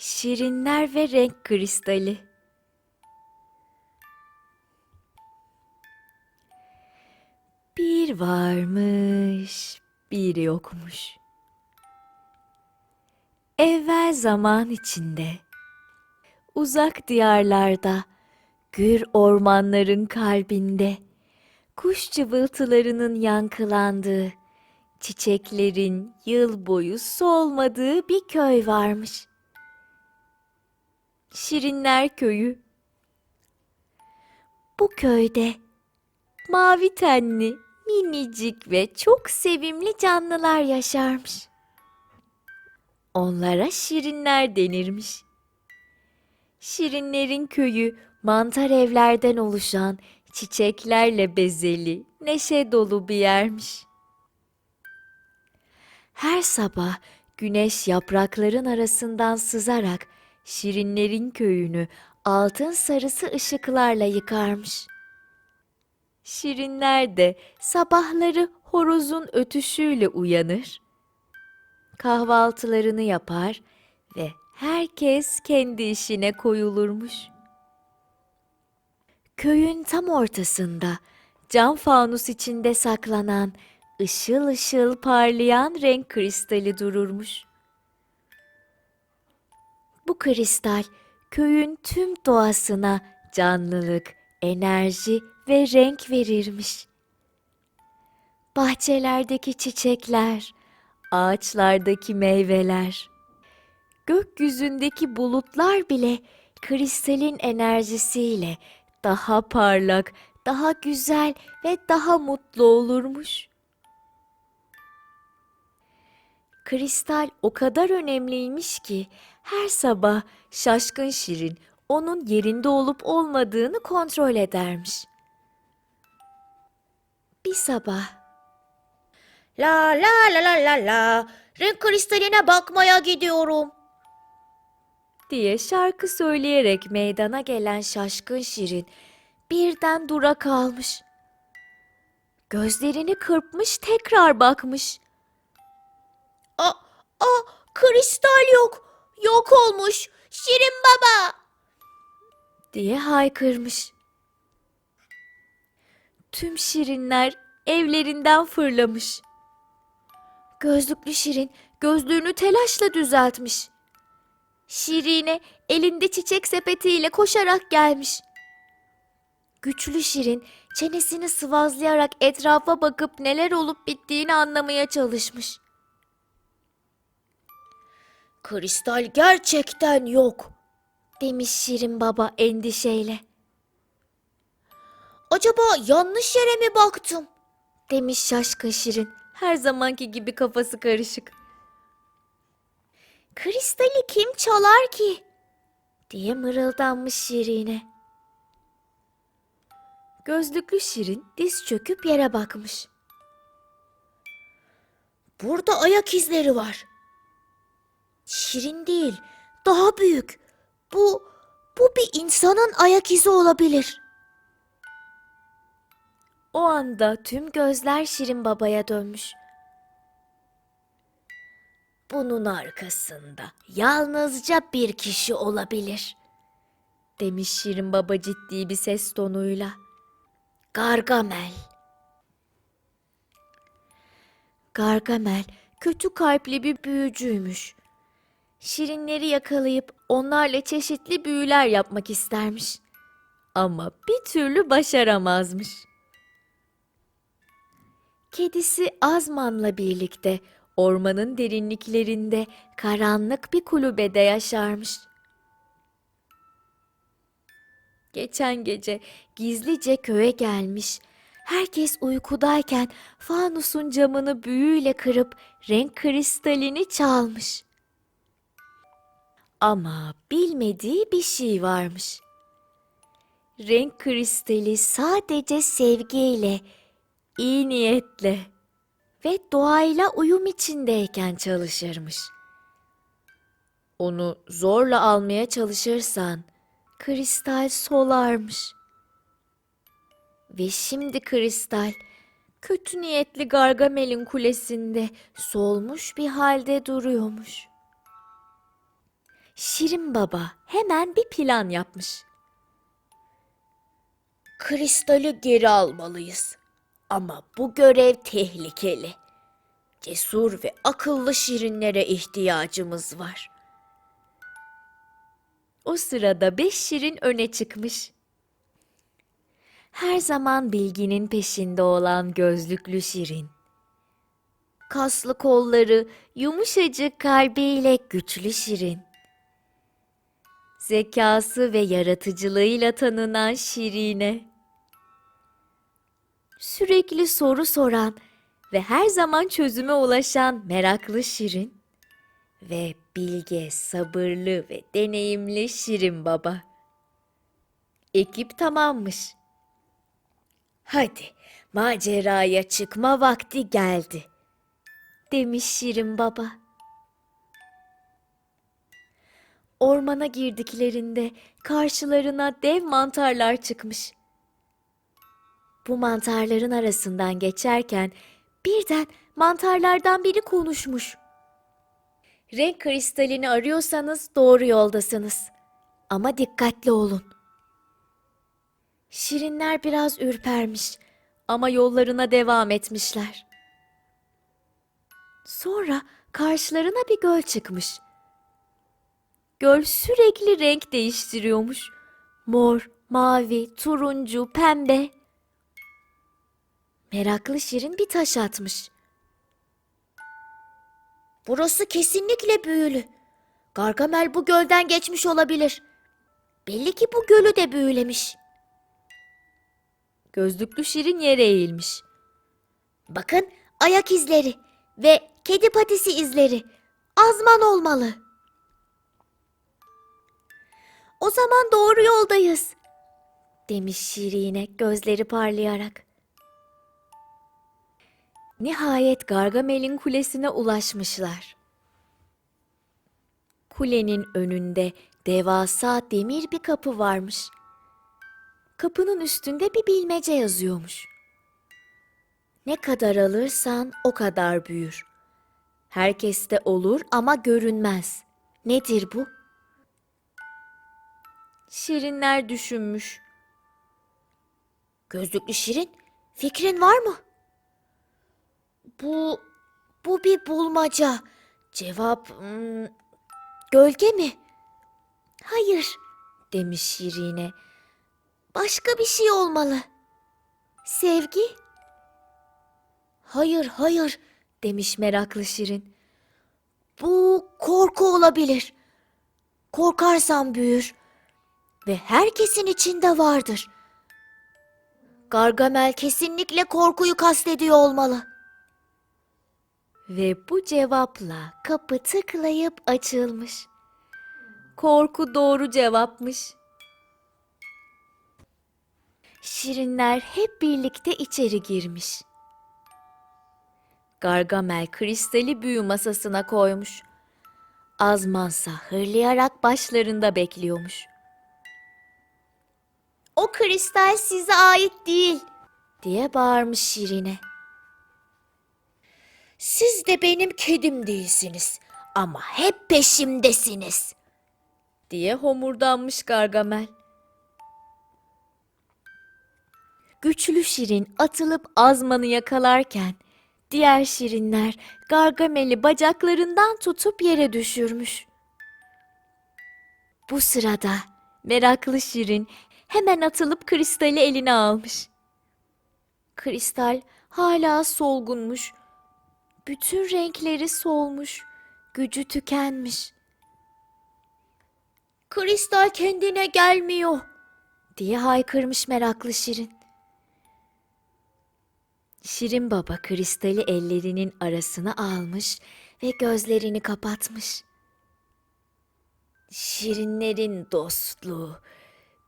Şirinler ve renk kristali. Bir varmış, bir yokmuş. Evvel zaman içinde, uzak diyarlarda, gür ormanların kalbinde, kuş cıvıltılarının yankılandığı, çiçeklerin yıl boyu solmadığı bir köy varmış. Şirinler Köyü. Bu köyde mavi tenli, minicik ve çok sevimli canlılar yaşarmış. Onlara şirinler denirmiş. Şirinlerin köyü mantar evlerden oluşan çiçeklerle bezeli, neşe dolu bir yermiş. Her sabah güneş yaprakların arasından sızarak şirinlerin köyünü altın sarısı ışıklarla yıkarmış. Şirinler de sabahları horozun ötüşüyle uyanır, kahvaltılarını yapar ve herkes kendi işine koyulurmuş. Köyün tam ortasında cam fanus içinde saklanan ışıl ışıl parlayan renk kristali dururmuş. Bu kristal köyün tüm doğasına canlılık, enerji ve renk verirmiş. Bahçelerdeki çiçekler, ağaçlardaki meyveler, gökyüzündeki bulutlar bile kristalin enerjisiyle daha parlak, daha güzel ve daha mutlu olurmuş. Kristal o kadar önemliymiş ki her sabah şaşkın Şirin onun yerinde olup olmadığını kontrol edermiş. Bir sabah La la la la la la. Renk kristaline bakmaya gidiyorum. diye şarkı söyleyerek meydana gelen şaşkın Şirin birden dura kalmış. Gözlerini kırpmış tekrar bakmış. Aa, aa, kristal yok. Yok olmuş. Şirin baba. diye haykırmış. Tüm şirinler evlerinden fırlamış. Gözlüklü şirin gözlüğünü telaşla düzeltmiş. Şirine elinde çiçek sepetiyle koşarak gelmiş. Güçlü şirin çenesini sıvazlayarak etrafa bakıp neler olup bittiğini anlamaya çalışmış. Kristal gerçekten yok. Demiş Şirin baba endişeyle. Acaba yanlış yere mi baktım? Demiş şaşkın Şirin her zamanki gibi kafası karışık. Kristali kim çalar ki? diye mırıldanmış Şirin'e. Gözlüklü Şirin diz çöküp yere bakmış. Burada ayak izleri var. Şirin değil, daha büyük. Bu, bu bir insanın ayak izi olabilir. O anda tüm gözler Şirin babaya dönmüş. Bunun arkasında yalnızca bir kişi olabilir. Demiş Şirin baba ciddi bir ses tonuyla. Gargamel. Gargamel kötü kalpli bir büyücüymüş. Şirinleri yakalayıp onlarla çeşitli büyüler yapmak istermiş. Ama bir türlü başaramazmış. Kedisi Azman'la birlikte ormanın derinliklerinde karanlık bir kulübede yaşarmış. Geçen gece gizlice köye gelmiş. Herkes uykudayken fanusun camını büyüyle kırıp renk kristalini çalmış. Ama bilmediği bir şey varmış. Renk kristali sadece sevgiyle, iyi niyetle ve doğayla uyum içindeyken çalışırmış. Onu zorla almaya çalışırsan kristal solarmış. Ve şimdi kristal kötü niyetli Gargamel'in kulesinde solmuş bir halde duruyormuş. Şirin Baba hemen bir plan yapmış. Kristali geri almalıyız. Ama bu görev tehlikeli. Cesur ve akıllı şirinlere ihtiyacımız var. O sırada beş şirin öne çıkmış. Her zaman bilginin peşinde olan gözlüklü şirin. Kaslı kolları, yumuşacık kalbiyle güçlü şirin. Zekası ve yaratıcılığıyla tanınan Şirine. Sürekli soru soran ve her zaman çözüme ulaşan meraklı Şirin ve bilge, sabırlı ve deneyimli Şirin Baba. Ekip tamammış. Hadi maceraya çıkma vakti geldi, demiş Şirin Baba. Ormana girdiklerinde karşılarına dev mantarlar çıkmış. Bu mantarların arasından geçerken birden mantarlardan biri konuşmuş. Renk kristalini arıyorsanız doğru yoldasınız. Ama dikkatli olun. Şirinler biraz ürpermiş ama yollarına devam etmişler. Sonra karşılarına bir göl çıkmış. Göl sürekli renk değiştiriyormuş. Mor, mavi, turuncu, pembe. Meraklı Şirin bir taş atmış. Burası kesinlikle büyülü. Gargamel bu gölden geçmiş olabilir. Belli ki bu gölü de büyülemiş. Gözlüklü Şirin yere eğilmiş. Bakın ayak izleri ve kedi patisi izleri. Azman olmalı. O zaman doğru yoldayız. demiş Şirine gözleri parlayarak. Nihayet Gargamel'in kulesine ulaşmışlar. Kulenin önünde devasa demir bir kapı varmış. Kapının üstünde bir bilmece yazıyormuş. Ne kadar alırsan o kadar büyür. Herkeste olur ama görünmez. Nedir bu? Şirinler düşünmüş. Gözlüklü Şirin, fikrin var mı? Bu, bu bir bulmaca. Cevap, hmm, gölge mi? Hayır, demiş Şirine. başka bir şey olmalı. Sevgi? Hayır, hayır, demiş meraklı Şirin. bu korku olabilir. Korkarsan büyür ve herkesin içinde vardır. Gargamel kesinlikle korkuyu kastediyor olmalı. Ve bu cevapla kapı tıklayıp açılmış. Korku doğru cevapmış. Şirinler hep birlikte içeri girmiş. Gargamel kristali büyü masasına koymuş. Azmansa hırlayarak başlarında bekliyormuş. O kristal size ait değil. diye bağırmış Şirine. Siz de benim kedim değilsiniz ama hep peşimdesiniz. diye homurdanmış Gargamel. Güçlü Şirin atılıp Azman'ı yakalarken diğer Şirinler Gargamel'i bacaklarından tutup yere düşürmüş. Bu sırada meraklı Şirin hemen atılıp kristali eline almış. Kristal hala solgunmuş. Bütün renkleri solmuş, gücü tükenmiş. Kristal kendine gelmiyor. diye haykırmış meraklı Şirin. Şirin Baba kristali ellerinin arasına almış ve gözlerini kapatmış. Şirinlerin dostluğu,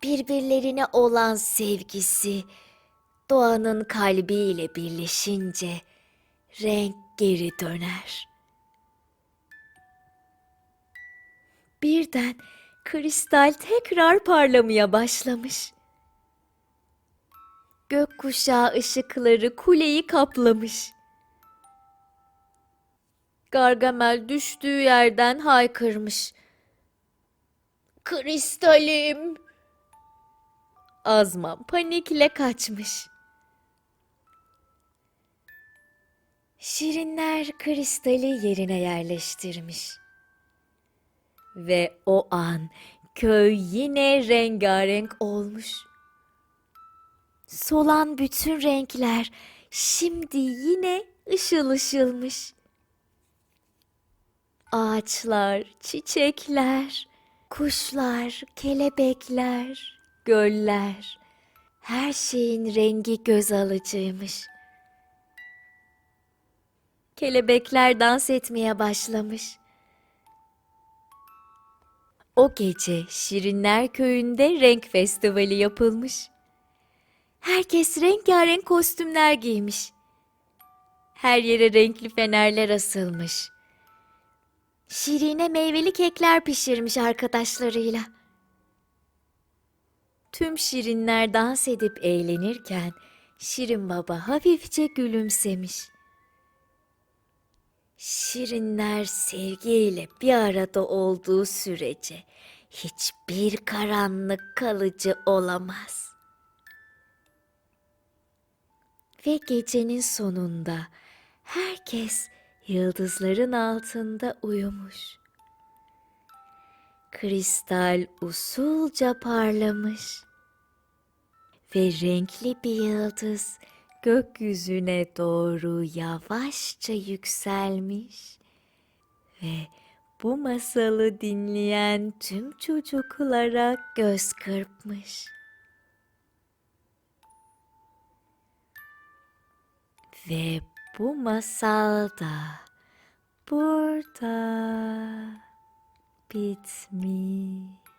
birbirlerine olan sevgisi, doğanın kalbiyle birleşince renk geri döner. Birden kristal tekrar parlamaya başlamış. Gökkuşağı ışıkları kuleyi kaplamış. Gargamel düştüğü yerden haykırmış. Kristalim. Azman panikle kaçmış. Şirinler kristali yerine yerleştirmiş. Ve o an köy yine rengarenk olmuş. Solan bütün renkler şimdi yine ışıl ışılmış. Ağaçlar, çiçekler, kuşlar, kelebekler, göller, her şeyin rengi göz alıcıymış. Kelebekler dans etmeye başlamış. O gece Şirinler Köyü'nde renk festivali yapılmış. Herkes rengarenk kostümler giymiş. Her yere renkli fenerler asılmış. Şirine meyveli kekler pişirmiş arkadaşlarıyla. Tüm şirinler dans edip eğlenirken Şirin Baba hafifçe gülümsemiş. Şirinler sevgiyle bir arada olduğu sürece hiçbir karanlık kalıcı olamaz. Ve gecenin sonunda herkes yıldızların altında uyumuş. Kristal usulca parlamış ve renkli bir yıldız gökyüzüne doğru yavaşça yükselmiş ve bu masalı dinleyen tüm çocuklara göz kırpmış. Ve bu masal da burada bitmiş.